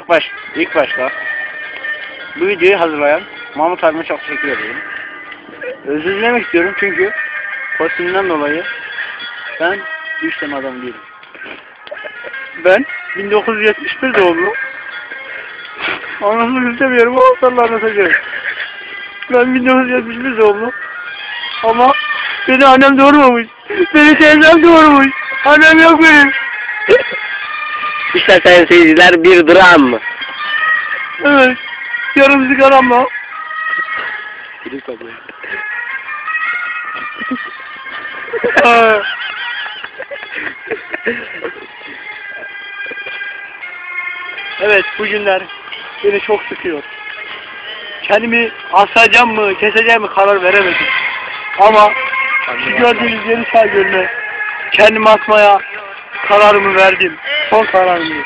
İlk, baş, ilk başta bu videoyu hazırlayan Mahmut abime çok teşekkür ederim. Özür dilemek istiyorum çünkü kostümünden dolayı ben bu işlem adam değilim. Ben 1971 doğumlu. Anasını istemiyorum ama sana anlatacağım. Ben 1971 doğumlu. Ama beni annem doğurmamış. Beni teyzem doğurmuş. Annem yok benim. İşte sayın bir dram. Evet. Yarım sigaramla. Aa. evet bu günler beni çok sıkıyor. Kendimi asacağım mı, keseceğim mi karar veremedim. Ama şu gördüğünüz yeni sağ gölüne kendimi atmaya kararımı verdim. Son kararımı.